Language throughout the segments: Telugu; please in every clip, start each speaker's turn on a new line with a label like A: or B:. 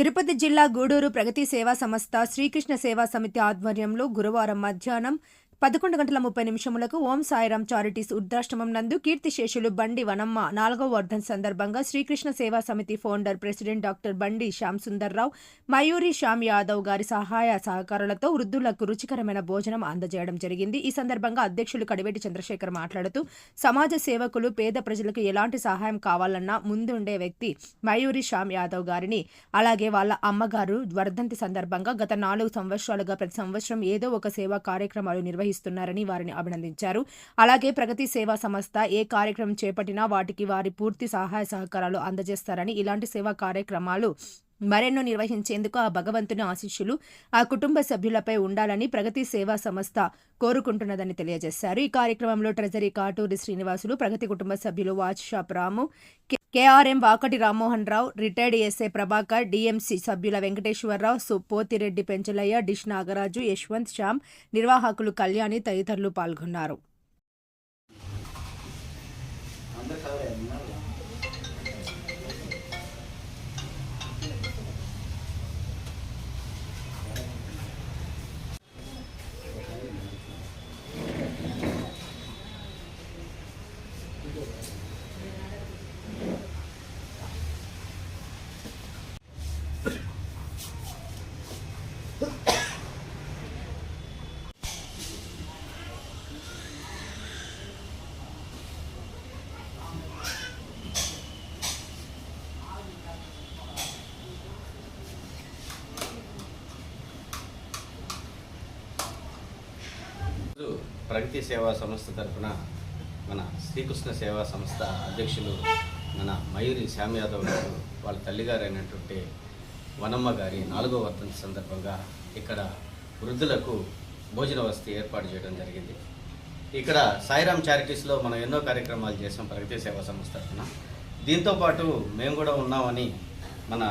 A: తిరుపతి జిల్లా గూడూరు ప్రగతి సేవా సంస్థ శ్రీకృష్ణ సేవా సమితి ఆధ్వర్యంలో గురువారం మధ్యాహ్నం పదకొండు గంటల ముప్పై నిమిషములకు ఓం సాయిరామ్ చారిటీస్ వృద్ధాశ్రమం నందు కీర్తిశేషులు బండి వనమ్మ నాలుగవ వర్ధన్ సందర్భంగా శ్రీకృష్ణ సేవా సమితి ఫౌండర్ ప్రెసిడెంట్ డాక్టర్ బండి శ్యామ్ సుందర్రావు మయూరి శ్యామ్ యాదవ్ గారి సహాయ సహకారాలతో వృద్ధులకు రుచికరమైన భోజనం అందజేయడం జరిగింది. ఈ సందర్భంగా అధ్యక్షులు కడివేటి చంద్రశేఖర్ మాట్లాడుతూ సమాజ సేవకులు పేద ప్రజలకు ఎలాంటి సహాయం కావాలన్నా ముందుండే వ్యక్తి మయూరి శ్యామ్ యాదవ్ గారిని అలాగే వాళ్ళ అమ్మగారు వర్ధంతి సందర్భంగా గత నాలుగు సంవత్సరాలుగా ప్రతి సంవత్సరం ఏదో ఒక సేవా కార్యక్రమాలు నిర్వహిస్తున్నారని వారిని అభినందించారు. అలాగే ప్రగతి సేవా సంస్థ ఏ కార్యక్రమం చేపట్టినా వాటికి వారి పూర్తి సహాయ సహకారాలు అందజేస్తారని ఇలాంటి సేవా కార్యక్రమాలు మరెన్నో నిర్వహించేందుకు ఆ భగవంతుని ఆశీస్సులు ఆ కుటుంబ సభ్యులపై ఉండాలని ప్రగతి సేవా సంస్థ కోరుకుంటున్నదని తెలియజేశారు. ఈ కార్యక్రమంలో ట్రెజరీ కాటూరి శ్రీనివాసులు ప్రగతి కుటుంబ సభ్యులు watch shop Ramu KRM Vakati Rammohan Rao retired SA Prabhakar DMC సభ్యుల వెంకటేశ్వరరావు సు పోతిరెడ్డి పెంచలయ్య డిష్ నాగరాజు యశ్వంత్ శ్యామ్ నిర్వాహకులు కళ్యాణి తదితరులు పాల్గొన్నారు.
B: ప్రగతి సేవా సంస్థ తరఫున మన శ్రీకృష్ణ సేవా సంస్థ అధ్యక్షులు మన మయూరి శ్యామ్ యాదవ్ గారు వాళ్ళ తల్లిగారు అయినటువంటి వనమ్మ గారి నాలుగో వర్తంతి సందర్భంగా ఇక్కడ వృద్ధులకు భోజన వసతి ఏర్పాటు చేయడం జరిగింది. ఇక్కడ సాయిరామ్ చారిటీస్లో మనం ఎన్నో కార్యక్రమాలు చేసాం ప్రగతి సేవా సంస్థ తరఫున. దీంతోపాటు మేము కూడా ఉన్నామని మన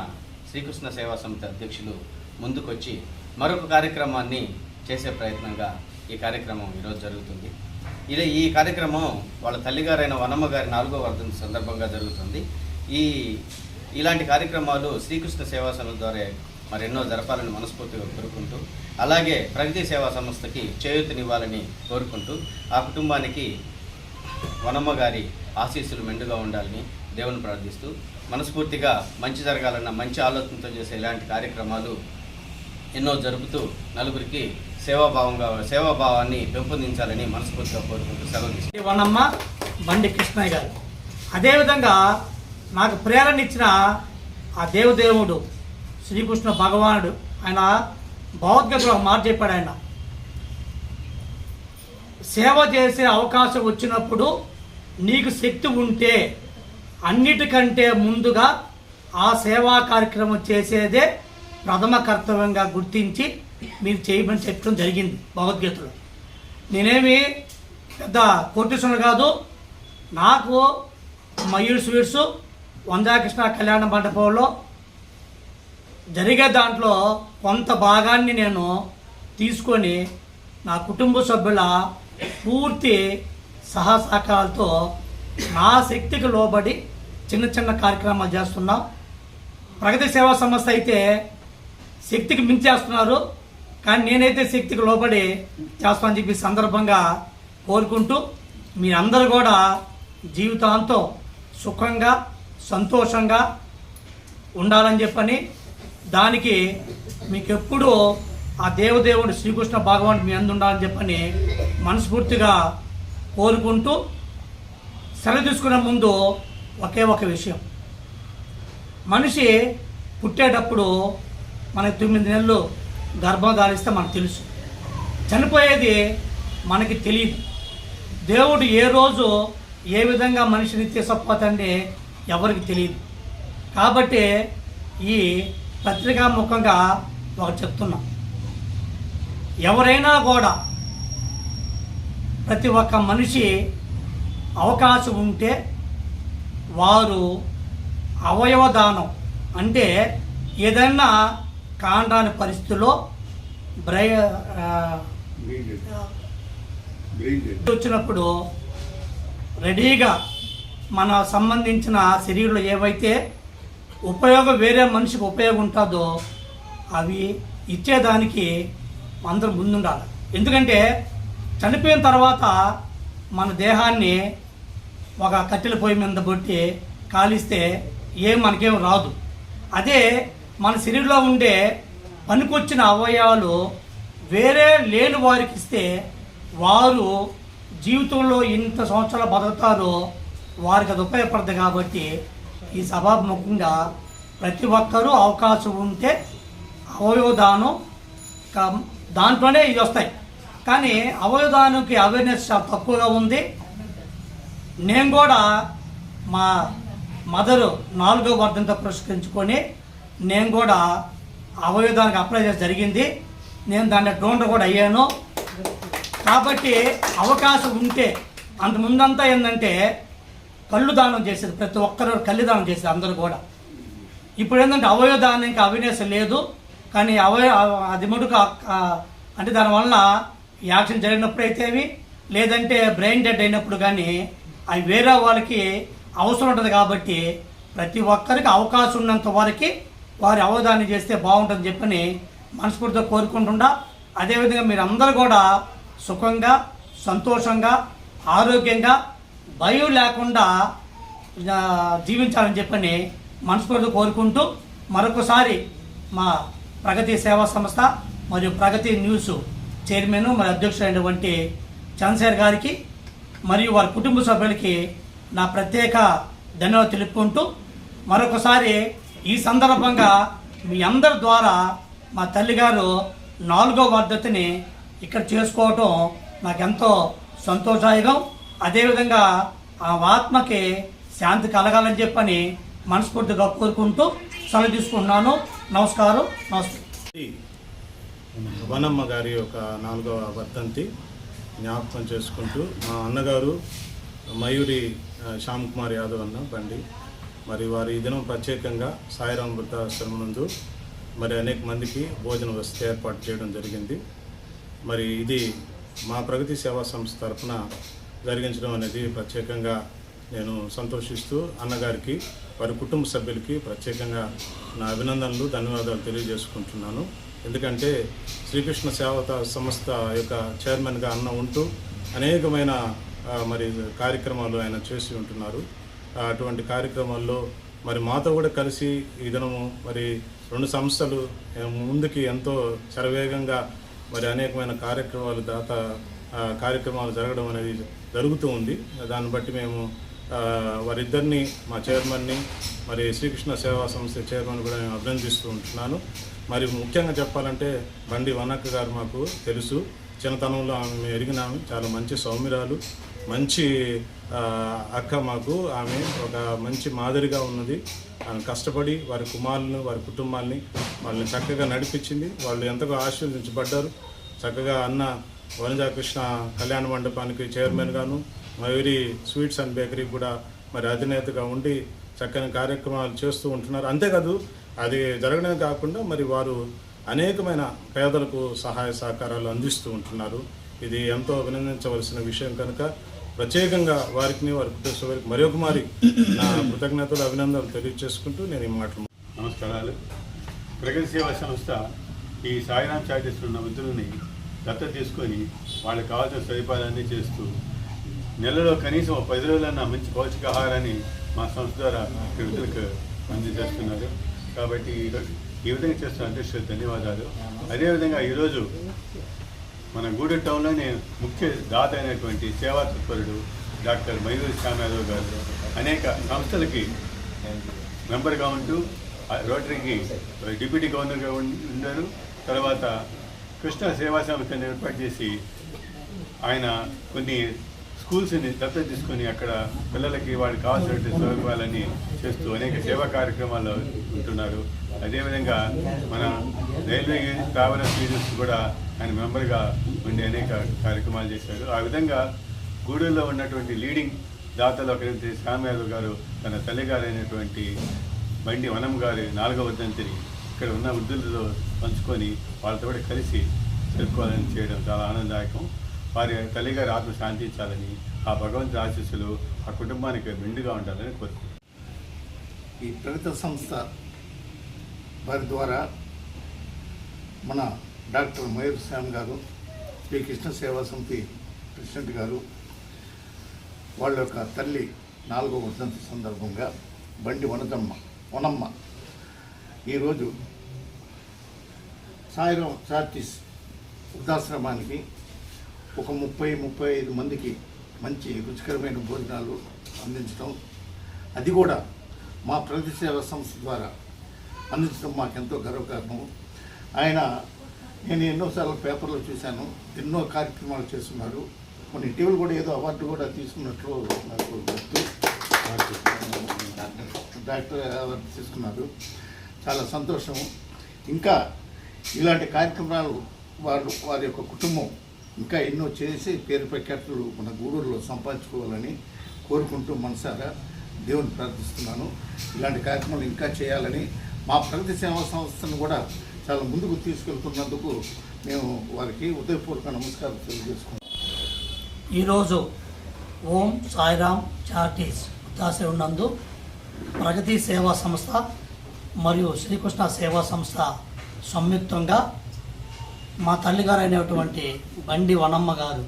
B: శ్రీకృష్ణ సేవా సమితి అధ్యక్షులు ముందుకొచ్చి మరొక కార్యక్రమాన్ని చేసే ప్రయత్నంగా ఈ కార్యక్రమం ఈరోజు జరుగుతుంది. ఇది ఈ కార్యక్రమం వాళ్ళ తల్లిగారైన వనమ్మ గారి నాలుగో వర్ధం సందర్భంగా జరుగుతుంది. ఈ ఇలాంటి కార్యక్రమాలు శ్రీకృష్ణ సేవా సమితి ద్వారా మరెన్నో జరపాలని మనస్ఫూర్తిగా కోరుకుంటూ అలాగే ప్రగతి సేవా సంస్థకి చేయూతనివ్వాలని కోరుకుంటూ ఆ కుటుంబానికి వనమ్మ గారి ఆశీస్సులు మెండుగా ఉండాలని దేవుని ప్రార్థిస్తూ మనస్ఫూర్తిగా మంచి జరగాలన్న మంచి ఆలోచనతో చేసే ఇలాంటి కార్యక్రమాలు ఎన్నో జరుపుతూ నలుగురికి సేవాభావంగా సేవాభావాన్ని పెంపొందించాలని మనస్ఫూర్తిగా కోరుకుంటూ సెలవు
C: వనమ్మ బండి కృష్ణయ్య గారు. అదేవిధంగా నాకు ప్రేరణ ఇచ్చిన ఆ దేవదేవుడు శ్రీకృష్ణ భగవానుడు ఆయన భగవద్గీతలో ఒక మాట చెప్పాడు ఆయన. సేవ చేసే అవకాశం వచ్చినప్పుడు నీకు శక్తి ఉంటే అన్నిటికంటే ముందుగా ఆ సేవా కార్యక్రమం చేసేదే ప్రథమ కర్తవ్యంగా గుర్తించి మీరు చేయమని చెప్పడం జరిగింది భగవద్గీతలో. నేనేమి పెద్ద కోటీశ్వరుడు కాదు నాకు మయూర్ స్వీట్స్ వందాకృష్ణ కళ్యాణ మండపంలో జరిగే దాంట్లో కొంత భాగాన్ని నేను తీసుకొని నా కుటుంబ సభ్యుల పూర్తి సహసహకారాలతో నా శక్తికి లోబడి చిన్న చిన్న కార్యక్రమాలు చేస్తున్నాం. ప్రగతి సేవా సంస్థ అయితే శక్తికి మించేస్తున్నారు. కానీ నేనైతే శక్తికి లోపడి చేస్తానని చెప్పి సందర్భంగా కోరుకుంటూ మీరందరూ కూడా జీవితాంతం సుఖంగా సంతోషంగా ఉండాలని చెప్పని దానికి మీకు ఎప్పుడూ ఆ దేవదేవుడు శ్రీకృష్ణ భగవాన్ మీ అందు ఉండాలని చెప్పని మనస్ఫూర్తిగా కోరుకుంటూ సెలవు తీసుకునే ముందు ఒకే ఒక విషయం. మనిషి పుట్టేటప్పుడు మనకి తొమ్మిది నెలలు గర్భం ధారిస్తే మనకు తెలుసు. చనిపోయేది మనకి తెలియదు. దేవుడు ఏ రోజు ఏ విధంగా మనిషిని తీసుకుపోతండి ఎవరికి తెలియదు. కాబట్టి ఈ పత్రికా ముఖంగా ఒకటి చెప్తున్నాం. ఎవరైనా కూడా ప్రతి ఒక్క మనిషి అవకాశం ఉంటే వారు అవయవదానం అంటే ఏదైనా కాండాని పరిస్థితుల్లో బ్రై వచ్చినప్పుడు రెడీగా మన సంబంధించిన శరీరంలో ఏవైతే ఉపయోగం వేరే మనిషికి ఉపయోగం ఉంటుందో అవి ఇచ్చేదానికి అందరూ ముందుండాలి. ఎందుకంటే చనిపోయిన తర్వాత మన దేహాన్ని ఒక కట్టెల పొయ్యి మీద పెట్టి కాలిస్తే ఏం మనకేం రాదు. అదే మన శరీరంలో ఉండే పనికొచ్చిన అవయవాలు వేరే లేని వారికి ఇస్తే వారు జీవితంలో ఇంత సంవత్సరాలు బతుకుతారో వారికి అది ఉపయోగపడదు కాబట్టి ఈ సభాముఖంగా ప్రతి ఒక్కరూ అవకాశం ఉంటే అవయవదానం దాంట్లోనే ఇది వస్తాయి. కానీ అవయవదానంకి అవేర్నెస్ చాలా తక్కువగా ఉంది. నేను కూడా మా మదరు నాలుగో వర్ధంతో పురస్కరించుకొని నేను కూడా అవయవదానికి అప్లై చేసి జరిగింది. నేను దాన్ని డోనర్ కూడా అయ్యాను. కాబట్టి అవకాశం ఉంటే అంత ముందంతా ఏంటంటే కళ్ళు దానం చేసేది ప్రతి ఒక్కరు కళ్ళు దానం చేసేది అందరూ కూడా. ఇప్పుడు ఏంటంటే అవయవ దానానికి అవినేస్ లేదు. కానీ అవయ అది మటుకు అంటే దానివల్ల యాక్షన్ జరిగినప్పుడు అయితేవి లేదంటే బ్రెయిన్ డెడ్ అయినప్పుడు కానీ అవి వేరే వాళ్ళకి అవసరం ఉంటుంది కాబట్టి ప్రతి ఒక్కరికి అవకాశం ఉన్నంత వరకు వారి అవధాన్ని చేస్తే బాగుంటుందని చెప్పని మనస్ఫూర్తిగా కోరుకుంటుండా. అదేవిధంగా మీరు అందరూ కూడా సుఖంగా సంతోషంగా ఆరోగ్యంగా భయం లేకుండా జీవించాలని చెప్పని మనస్ఫూర్తిగా కోరుకుంటూ మరొకసారి మా ప్రగతి సేవా సంస్థ మరియు ప్రగతి న్యూస్ చైర్మన్ మరియు అధ్యక్షుడైనటువంటి చంద్రశేఖర్ గారికి మరియు వారి కుటుంబ సభ్యులకి నా ప్రత్యేక ధన్యవాదాలు తెలుపుకుంటూ మరొకసారి ఈ సందర్భంగా మీ అందరి ద్వారా మా తల్లిగారు నాలుగో వర్ధతిని ఇక్కడ చేసుకోవటం నాకెంతో సంతోషాయకం అదేవిధంగా ఆ ఆత్మకి శాంతి కలగాలని చెప్పని మనస్ఫూర్తిగా కోరుకుంటూ సెలవు తీసుకుంటున్నాను. నమస్కారం. నమస్తే.
D: వనమ్మ గారి యొక్క నాలుగవ వర్ధంతి జ్ఞాపకం చేసుకుంటూ మా అన్నగారు మయూరి శ్యామ్ కుమార్ యాదవ్ అన్న బండి మరి వారి ఈ దినం ప్రత్యేకంగా సాయిరాం వృద్ధాశ్రమం నందు మరి అనేక మందికి భోజన వసతి ఏర్పాటు చేయడం జరిగింది. మరి ఇది మా ప్రగతి సేవా సంస్థ తరఫున జరిగించడం అనేది ప్రత్యేకంగా నేను సంతోషిస్తూ అన్నగారికి వారి కుటుంబ సభ్యులకి ప్రత్యేకంగా నా అభినందనలు ధన్యవాదాలు తెలియజేసుకుంటున్నాను. ఎందుకంటే శ్రీకృష్ణ సేవత సంస్థ యొక్క చైర్మన్గా అన్న ఉంటూ అనేకమైన మరి కార్యక్రమాలు ఆయన చేసి ఉంటున్నారు. అటువంటి కార్యక్రమాల్లో మరి మాతో కూడా కలిసి ఈ దినము మరి రెండు సంస్థలు ముందుకి ఎంతో శరవేగంగా మరి అనేకమైన కార్యక్రమాలు దాత కార్యక్రమాలు జరగడం అనేది జరుగుతూ ఉంది. దాన్ని బట్టి మేము వారిద్దరిని మా చైర్మన్ని మరి శ్రీకృష్ణ సేవా సంస్థ చైర్మన్ కూడా నేను అభినందిస్తూ ఉంటున్నాను. మరి ముఖ్యంగా చెప్పాలంటే బండి వనక్క గారు మాకు తెలుసు. చిన్నతనంలో ఆమె ఎరిగిన చాలా మంచి సౌమ్యురాలు. మంచి అక్క మాకు ఆమె ఒక మంచి మాదిరిగా ఉన్నది. ఆమె కష్టపడి వారి కుమారులను వారి కుటుంబాన్ని వాళ్ళని చక్కగా నడిపించింది. వాళ్ళు ఎంతగా ఆశీర్వదించబడ్డారు. చక్కగా అన్న వనజాకృష్ణ కళ్యాణ మండపానికి చైర్మన్ గాను మయూరి స్వీట్స్ అండ్ బేకరీ కూడా మరి అధినేతగా ఉండి చక్కని కార్యక్రమాలు చేస్తూ ఉంటున్నారు. అంతేకాదు అది జరగడమే కాకుండా మరి వారు అనేకమైన పేదలకు సహాయ సహకారాలు అందిస్తూ ఉంటున్నారు. ఇది ఎంతో అభినందించవలసిన విషయం కనుక. ప్రత్యేకంగా వారికి వారి కుటుంబ సభ్యులకు మరొక నా కృతజ్ఞతలు అభినందనలు తెలియజేసుకుంటూ నేను ఈ మాటలు
E: నమస్కారాలు. ప్రగతి సేవా సంస్థ ఈ సాయిరాం చాటిస్తున్న ఉన్న దత్త తీసుకొని వాళ్ళకి కావాల్సిన సదుపాయాలన్నీ చేస్తూ నెలలో కనీసం పది రోజులన్నా మంచి పౌష్టికాహారాన్ని మా సంస్థ ద్వారా ఈ అందజేస్తున్నారు. కాబట్టి ఈ- ఈ విధంగా చేస్తున్న అధ్యక్షులు ధన్యవాదాలు. అదేవిధంగా ఈరోజు మన గూడూరు టౌన్లోనే ముఖ్య దాత అయినటువంటి సేవా తత్పరుడు డాక్టర్ మయూర్ శ్యామయాదవ్ గారు అనేక సంస్థలకి మెంబర్గా ఉంటూ రోటరీకి డిప్యూటీ గవర్నర్గా ఉం- ఉన్నారు తర్వాత కృష్ణ సేవా సంస్థను ఏర్పాటు చేసి ఆయన కొన్ని స్కూల్స్ని దత్తత తీసుకొని అక్కడ పిల్లలకి వాడికి కావాల్సినటువంటి సౌకర్యాలన్నీ చేస్తూ అనేక సేవా కార్యక్రమాల్లో ఉంటున్నారు. అదేవిధంగా మన రైల్వే ట్రావెలర్స్ యూనిట్స్ కూడా ఆయన మెంబర్గా ఉండి అనేక కార్యక్రమాలు చేశారు. ఆ విధంగా గూడూరులో ఉన్నటువంటి లీడింగ్ దాతలు ఒకరి శ్యామ్ యాదవ్ గారు తన తల్లిగారైనటువంటి బండి వనం గారి నాలుగవ వర్ధంతిని ఇక్కడ ఉన్న వృద్ధులతో పంచుకొని వాళ్ళతో కూడా కలిసి జరుపుకోవాలని చేయడం చాలా ఆనందదాయకం. వారి తల్లిగారి ఆత్మ శాంతించాలని ఆ భగవంతుడి ఆశీస్సులు ఆ కుటుంబానికి మెండుగా ఉండాలని కోరుకుంటున్నాను
F: ఈ ప్రగతి సంస్థ వారి ద్వారా మన డాక్టర్ మయూర్ శ్యామ్ గారు శ్రీ కృష్ణ సేవా సమితి ప్రెసిడెంట్ గారు వాళ్ళ యొక్క తల్లి నాలుగో వర్ధంతి సందర్భంగా బండి వనదమ్మ వనమ్మ. ఈరోజు సాయిరాం చార్టీస్ వృద్ధాశ్రమానికి ఒక ముప్పై ముప్పై ఐదు మందికి మంచి రుచికరమైన భోజనాలు అందించడం అది కూడా మా ప్రగతి సేవా సంస్థ ద్వారా అందించడం మాకెంతో గర్వకారణం ఆయన నేను ఎన్నోసార్లు పేపర్లో చూశాను ఎన్నో కార్యక్రమాలు చేస్తున్నారు. కొన్ని ఇటీవల కూడా ఏదో అవార్డు కూడా తీసుకున్నట్లు నాకు గుర్తు. డాక్టర్ అవార్డు తీసుకున్నారు. చాలా సంతోషం ఇంకా ఇలాంటి కార్యక్రమాలు వాళ్ళు వారి యొక్క కుటుంబం ఇంకా ఎన్నో చేసి పేరు ప్రఖ్యాతులు మన గూడూరులో సంపాదించుకోవాలని కోరుకుంటూ మనసారా దేవుని ప్రార్థిస్తున్నాను. ఇలాంటి కార్యక్రమాలు ఇంకా చేయాలని మా ప్రగతి సేవా సంస్థను కూడా చాలా ముందుకు తీసుకెళ్తున్నందుకు మేము వారికి ఉదయపూర్వక నమస్కారం తెలియజేసుకున్నాం
C: ఈరోజు ఓం సాయిరామ్ చార్టీస్ వృద్ధాశ్రమం నందు ప్రగతి సేవా సంస్థ మరియు శ్రీకృష్ణ సేవా సంస్థ సంయుక్తంగా మా తల్లిగారు అయినటువంటి బండి వనమ్మ గారు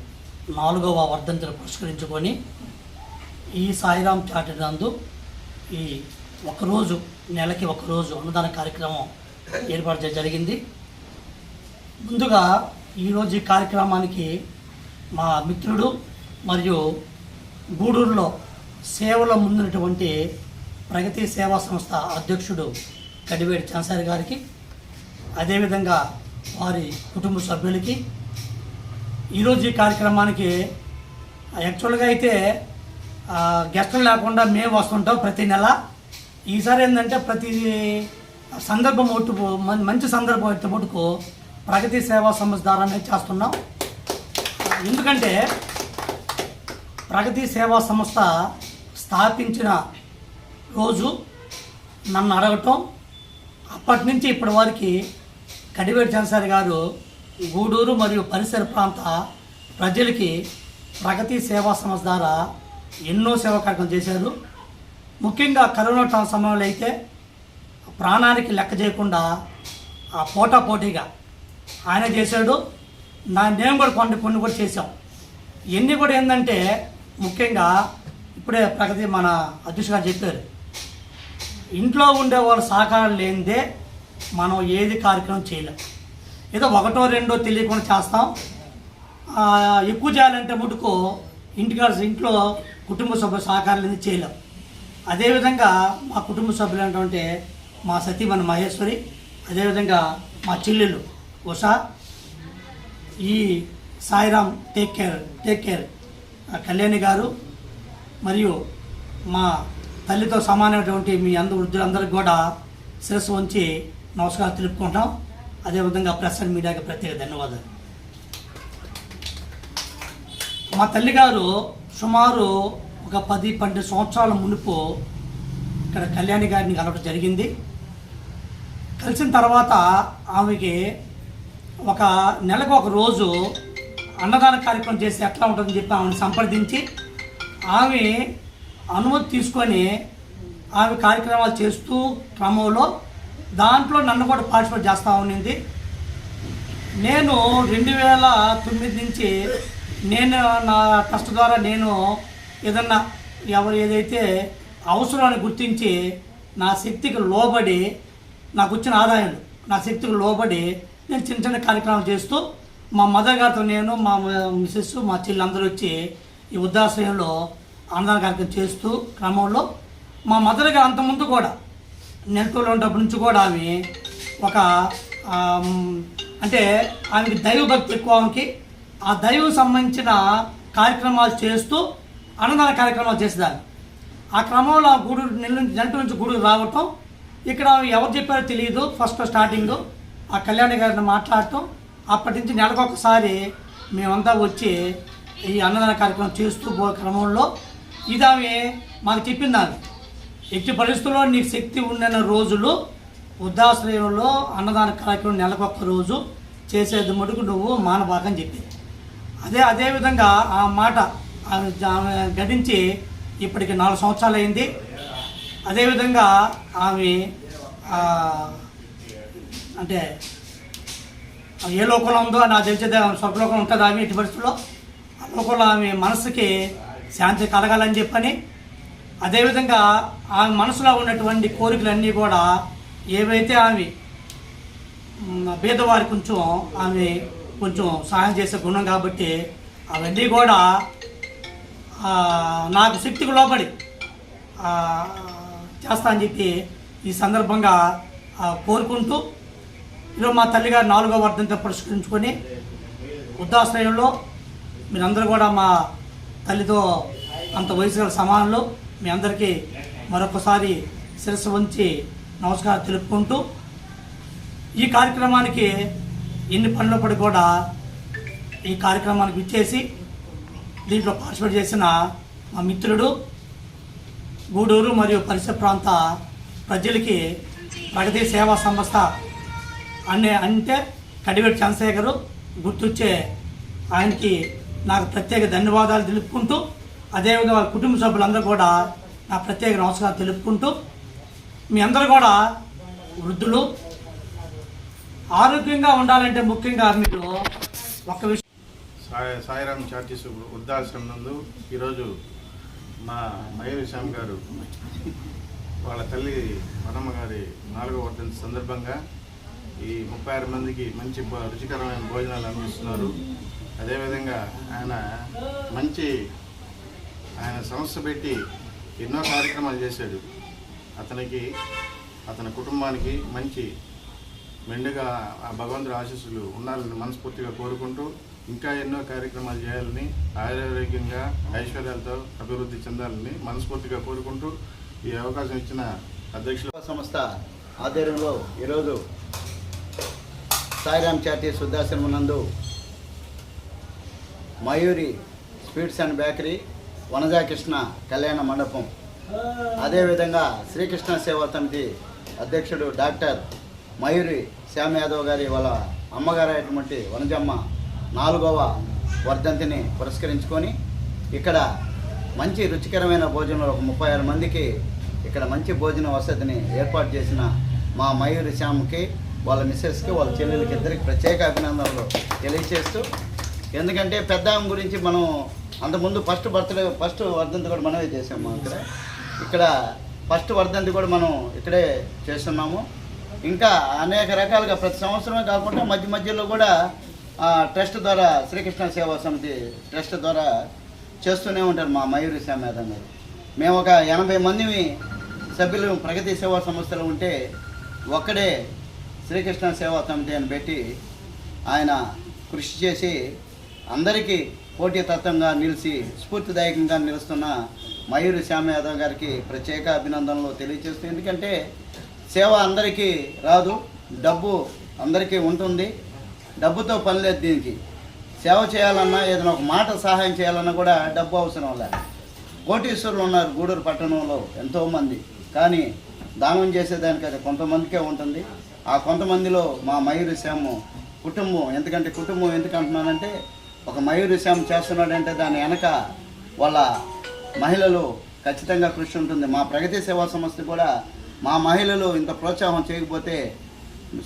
C: నాలుగవ వర్ధంతిని పురస్కరించుకొని ఈ సాయిరామ్ చాటి నందు ఈ ఒకరోజు నెలకి ఒకరోజు అన్నదాన కార్యక్రమం ఏర్పాటు జరిగింది. ముందుగా ఈరోజు ఈ కార్యక్రమానికి మా మిత్రుడు మరియు గూడూరులో సేవలో ముందున్నటువంటి ప్రగతి సేవా సంస్థ అధ్యక్షుడు కడివేడి చంద్రసారి గారికి అదేవిధంగా వారి కుటుంబ సభ్యులకి. ఈరోజు ఈ కార్యక్రమానికి యాక్చువల్గా అయితే గెస్టులు లేకుండా మేము వస్తుంటాం ప్రతి నెల. ఈసారి ఏంటంటే ప్రతి సందర్భం ఒట్టు మంచి సందర్భం అయితే మటుకు ప్రగతి సేవా సంస్థ ద్వారానే చేస్తున్నాం. ఎందుకంటే ప్రగతి సేవా సంస్థ స్థాపించిన రోజు నన్ను అడగటం అప్పటి నుంచి ఇప్పటి వారికి కడివేటి జనసారి గారు గూడూరు మరియు పరిసర ప్రాంత ప్రజలకి ప్రగతి సేవా సంస్థ ద్వారా ఎన్నో సేవా కార్యక్రమం చేశారు. ముఖ్యంగా కరోనా సమయంలో అయితే ప్రాణానికి లెక్క చేయకుండా ఆ పోటా పోటీగా ఆయన చేశాడు. నా నేను కూడా కొన్ని కొన్ని కూడా చేశాం. ఎన్ని కూడా ఏంటంటే ముఖ్యంగా ఇప్పుడే ప్రగతి మన అధ్యక్షుడు గారు చెప్పారు. ఇంట్లో ఉండే వాళ్ళ సహకారం లేనిదే మనం ఏది కార్యక్రమం చేయలేం. ఏదో ఒకటో రెండో తెలియకుండా చేస్తాం. ఎక్కువ చేయాలంటే మటుకు ఇంటికాడ ఇంట్లో కుటుంబ సభ్యుల సహకారం అనేది చేయలేం. అదేవిధంగా మా కుటుంబ సభ్యులు ఏంటంటే మా సతీమణి మహేశ్వరి అదేవిధంగా మా చెల్లెలు ఉషా ఈ Sairam take care take care Kalyani గారు మరియు మా తల్లితో సమానమైనటువంటి మీ అందరు వృద్ధులందరికీ కూడా శిరస్సు ఉంచి నమస్కారం తెలుపుకుంటాం అదేవిధంగా ప్రెస్ అండ్ మీడియాకి ప్రత్యేక ధన్యవాదాలు. మా తల్లిగారు సుమారు ఒక పది పన్నెండు సంవత్సరాల మునుపు ఇక్కడ కళ్యాణి గారిని కలవడం జరిగింది. కలిసిన తర్వాత ఆమెకి ఒక నెలకు ఒక రోజు అన్నదాన కార్యక్రమం చేసి ఎట్లా ఉంటుందని చెప్పి ఆమెను సంప్రదించి ఆమె అనుమతి తీసుకొని ఆమె కార్యక్రమాలు చేస్తూ క్రమంలో దాంట్లో నన్ను కూడా పార్టిసిపేట్ చేస్తూ ఉండింది. నేను రెండు వేల తొమ్మిది నుంచి నేను నా ట్రస్ట్ ద్వారా నేను ఏదన్నా ఎవరు ఏదైతే అవసరాన్ని గుర్తించి నా శక్తికి లోబడి నాకు వచ్చిన ఆదాయం నా శక్తికి లోబడి నేను చిన్న చిన్న కార్యక్రమాలు చేస్తూ మా మదర్ గారితో నేను మా మిస్సెస్ మా చెల్లి అందరూ వచ్చి ఈ వృద్ధాశ్రయంలో అన్నదాన కార్యక్రమం చేస్తూ క్రమంలో మా మదర్ గారు అంతకుముందు కూడా నెలతూరులో ఉన్నప్పటి నుంచి కూడా ఆమె ఒక అంటే ఆమెకి దైవభక్తి ఎక్కువ ఆమెకి. ఆ దైవం సంబంధించిన కార్యక్రమాలు చేస్తూ అన్నదాన కార్యక్రమాలు చేసేదాన్ని. ఆ క్రమంలో ఆ గూడూరు నెల నుంచి నెల్లూరు నుంచి గూడూరు రావటం ఇక్కడ ఎవరు చెప్పారో తెలియదు ఫస్ట్ స్టార్టింగ్ ఆ కళ్యాణి గారిని మాట్లాడటం. అప్పటి నుంచి నెలకొకసారి మేమంతా వచ్చి ఈ అన్నదాన కార్యక్రమం చేస్తూ పోయే క్రమంలో. ఇది ఆమె మాకు చెప్పింది ఆమె. ఎట్టి పరిస్థితుల్లో నీకు శక్తి ఉండిన రోజులు వృద్ధాశ్రయంలో అన్నదాన కార్యక్రమం నెలకొక్క రోజు చేసేది మటుకు నువ్వు మానభాగం చెప్పింది. అదే అదేవిధంగా ఆ మాట ఆమె ఆమె గడించి ఇప్పటికి నాలుగు సంవత్సరాలు అయింది అదేవిధంగా ఆమె అంటే ఏ లోకంలో ఉందో నాకు తెలిసేది స్వర్గలోకం ఉంటుంది ఆమె ఇటు పరిస్థితుల్లో. ఆ లోకంలో ఆమె మనసుకి శాంతి కలగాలని చెప్పని అదేవిధంగా ఆమె మనసులో ఉన్నటువంటి కోరికలన్నీ కూడా ఏవైతే ఆమె బీదవారి కొంచెం ఆమె కొంచెం సహాయం చేసే గుణం కాబట్టి అవన్నీ కూడా నాకు శక్తికి లోబడి చేస్తా అని చెప్పి ఈ సందర్భంగా కోరుకుంటూ ఈరోజు మా తల్లిగారు నాలుగో వర్ధంతో పురస్కరించుకొని వృద్ధాశ్రయంలో మీరందరూ కూడా మా తల్లితో అంత వయసు గల సమానంలో మీ అందరికీ మరొకసారి శిరస్సు వంచి నమస్కారం తెలుపుకుంటూ ఈ కార్యక్రమానికి ఎన్ని పనులప్పుడు కూడా ఈ కార్యక్రమానికి ఇచ్చేసి దీంట్లో పార్టిసిపేట్ చేసిన మా మిత్రుడు గూడూరు మరియు పరిసర ప్రాంత ప్రజలకి ప్రగతి సేవా సంస్థ అనే అంటే కడివేటి చంద్రశేఖరు గుర్తొచ్చే ఆయనకి నాకు ప్రత్యేక ధన్యవాదాలు తెలుపుకుంటూ అదేవిధంగా వాళ్ళ కుటుంబ సభ్యులందరూ కూడా నా ప్రత్యేక నమస్కారం తెలుపుకుంటూ మీ అందరూ కూడా వృద్ధులు ఆరోగ్యంగా ఉండాలంటే ముఖ్యంగా మీరు ఒక విషయం
D: సాయి సాయిరామ్ చార్టీస్ వృద్ధాశ్రమం నందు ఈరోజు మా మయూరి శ్యామ్ గారు వాళ్ళ తల్లి మనమ్మ గారి నాలుగో వర్ధంతి సందర్భంగా ఈ ముప్పై ఆరు మందికి మంచి రుచికరమైన భోజనాలు అందిస్తున్నారు. అదేవిధంగా ఆయన మంచి ఆయన సంస్థ పెట్టి ఎన్నో కార్యక్రమాలు చేశాడు. అతనికి అతని కుటుంబానికి మంచి మెండుగా ఆ భగవంతుడి ఆశీస్సులు ఉండాలని మనస్ఫూర్తిగా కోరుకుంటూ ఇంకా ఎన్నో కార్యక్రమాలు చేయాలని ఆరోగ్యంగా ఐశ్వర్యాలతో అభివృద్ధి చెందాలని మనస్ఫూర్తిగా కోరుకుంటూ ఈ అవకాశం ఇచ్చిన అధ్యక్షుల.
G: సంస్థ ఆధ్వర్యంలో ఈరోజు సాయిరామ్ చాటి శుద్ధాశ్రమం నందు Mayuri sweets and bakery Vanaja Krishna కళ్యాణ మండపం. అదేవిధంగా శ్రీకృష్ణ సేవా సమితి అధ్యక్షుడు డాక్టర్ మయూరి శ్యామ్ యాదవ్ గారి వాళ్ళ అమ్మగారు అయినటువంటి వనజమ్మ నాలుగవ వర్ధంతిని పురస్కరించుకొని ఇక్కడ మంచి రుచికరమైన భోజనంలో ఒక ముప్పై ఆరు మందికి ఇక్కడ మంచి భోజన వసతిని ఏర్పాటు చేసిన మా మయూరి శ్యామ్కి వాళ్ళ మిస్సెస్కి వాళ్ళ చెల్లెలకి ఇద్దరికి ప్రత్యేక అభినందనలు తెలియజేస్తూ ఎందుకంటే పెద్ద గురించి మనం అంతకుముందు ఫస్ట్ బర్త్డే ఫస్ట్ వర్ధంతి కూడా మనమే చేసాము ఇక్కడ ఇక్కడ ఫస్ట్ వర్ధంతి కూడా మనం ఇక్కడే చేస్తున్నాము. ఇంకా అనేక రకాలుగా ప్రతి సంవత్సరమే కాకుండా మధ్య మధ్యలో కూడా ట్రస్ట్ ద్వారా శ్రీకృష్ణ సేవా సమితి ట్రస్ట్ ద్వారా చేస్తూనే ఉంటారు మా మయూరి శ్యామేధం గారు. మేము ఒక ఎనభై మంది సభ్యులు ప్రగతి సేవా సంస్థలో ఉంటే ఒక్కడే శ్రీకృష్ణ సేవా సమితి అని పెట్టి ఆయన కృషి చేసి అందరికీ పోటీతత్వంగా నిలిచి స్ఫూర్తిదాయకంగా నిలుస్తున్న మయూరి శ్యామ యాదవ్ గారికి ప్రత్యేక అభినందనలు తెలియజేస్తుంది ఎందుకంటే సేవ అందరికీ రాదు డబ్బు అందరికీ ఉంటుంది. డబ్బుతో పని లేదు దీనికి. సేవ చేయాలన్నా ఏదైనా ఒక మాట సహాయం చేయాలన్నా కూడా డబ్బు అవసరం లేదు. కోటీశ్వరులు ఉన్నారు గూడూరు పట్టణంలో ఎంతోమంది. కానీ దానం చేసేదానికి అది కొంతమందికే ఉంటుంది. ఆ కొంతమందిలో మా మయూరి శ్యాము కుటుంబం ఎందుకంటే కుటుంబం ఎందుకు అంటున్నానంటే ఒక మయూరి శ్యామ్ చేస్తున్నాడంటే దాని వెనక వాళ్ళ మహిళలు ఖచ్చితంగా కృషి ఉంటుంది. మా ప్రగతి సేవా సంస్థ కూడా మా మహిళలు ఇంత ప్రోత్సాహం చేయకపోతే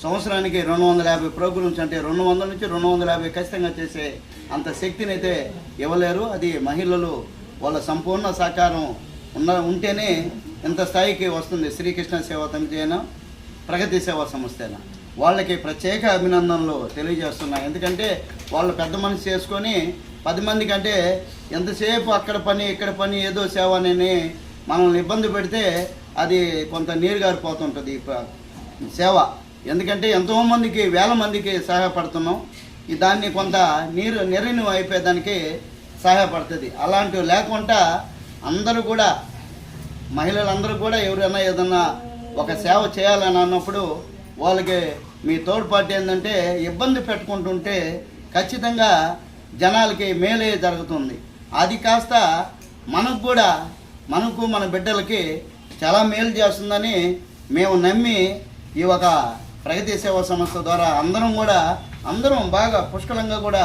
G: సంవత్సరానికి రెండు వందల యాభై ప్రోగ్రామ్స్ అంటే రెండు వందల నుంచి రెండు వందల యాభై ఖచ్చితంగా చేసే అంత శక్తిని అయితే ఇవ్వలేరు. అది మహిళలు వాళ్ళ సంపూర్ణ సహకారం ఉన్న ఉంటేనే ఇంత స్థాయికి వస్తుంది. శ్రీకృష్ణ సేవా సమితి అయినా ప్రగతి సేవా సంస్థ అయినా. వాళ్ళకి ప్రత్యేక అభినందనలు తెలియజేస్తున్నాయి. ఎందుకంటే వాళ్ళు పెద్ద మనసు చేసుకొని పది మంది కంటే ఎంతసేపు అక్కడ పని ఇక్కడ పని ఏదో సేవ అని మనల్ని ఇబ్బంది పెడితే అది కొంత నీరు గారిపోతుంటుంది సేవ. ఎందుకంటే ఎంతోమందికి వేల మందికి సహాయపడుతున్నాం. ఈ దాన్ని కొంత నీరు నిర్ణయం అయిపోయేదానికి సహాయపడుతుంది. అలాంటివి లేకుండా అందరూ కూడా మహిళలందరూ కూడా ఎవరైనా ఏదన్నా ఒక సేవ చేయాలని అన్నప్పుడు వాళ్ళకి మీ తోడ్పాటు ఏంటంటే ఇబ్బంది పెట్టుకుంటుంటే ఖచ్చితంగా జనాలకి మేలే జరుగుతుంది. అది కాస్త మనకు కూడా మనకు మన బిడ్డలకి చాలా మేలు చేస్తుందని మేము నమ్మి ఈ ఒక ప్రగతి సేవా సంస్థ ద్వారా అందరం కూడా అందరం బాగా పుష్కలంగా కూడా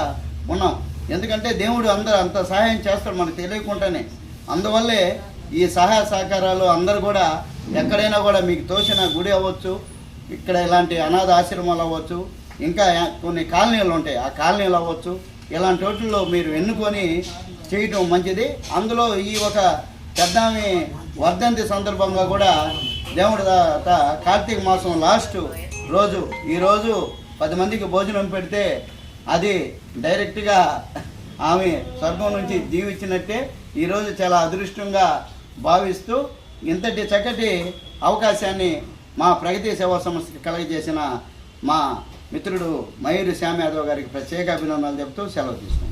G: ఉన్నాం. ఎందుకంటే దేవుడు అందరూ అంత సహాయం చేస్తాడు మనకు తెలియకుండానే. అందువల్లే ఈ సహాయ సహకారాలు అందరూ కూడా ఎక్కడైనా కూడా మీకు తోచిన గుడి అవ్వచ్చు ఇక్కడ ఇలాంటి అనాథ ఆశ్రమాలు అవ్వచ్చు ఇంకా కొన్ని కాలనీలు ఉంటాయి. ఆ కాలనీలు అవ్వచ్చు. ఇలాంటి వాటిల్లో మీరు ఎన్నుకొని చేయటం మంచిది. అందులో ఈ ఒక పెద్దామి వర్ధంతి సందర్భంగా కూడా దేవుడి కార్తీక మాసం లాస్ట్ రోజు ఈరోజు పది మందికి భోజనం పెడితే అది డైరెక్ట్గా ఆమె స్వర్గం నుంచి జీవించినట్టే ఈరోజు చాలా అదృష్టంగా భావిస్తూ ఇంతటి చక్కటి అవకాశాన్ని మా ప్రగతి సేవా సంస్థకి కలగజేసిన మా మిత్రుడు మయూరి శ్యామ్ యాదవ్ గారికి ప్రత్యేక అభినందనలు చెబుతూ సెలవు తీసుకున్నాం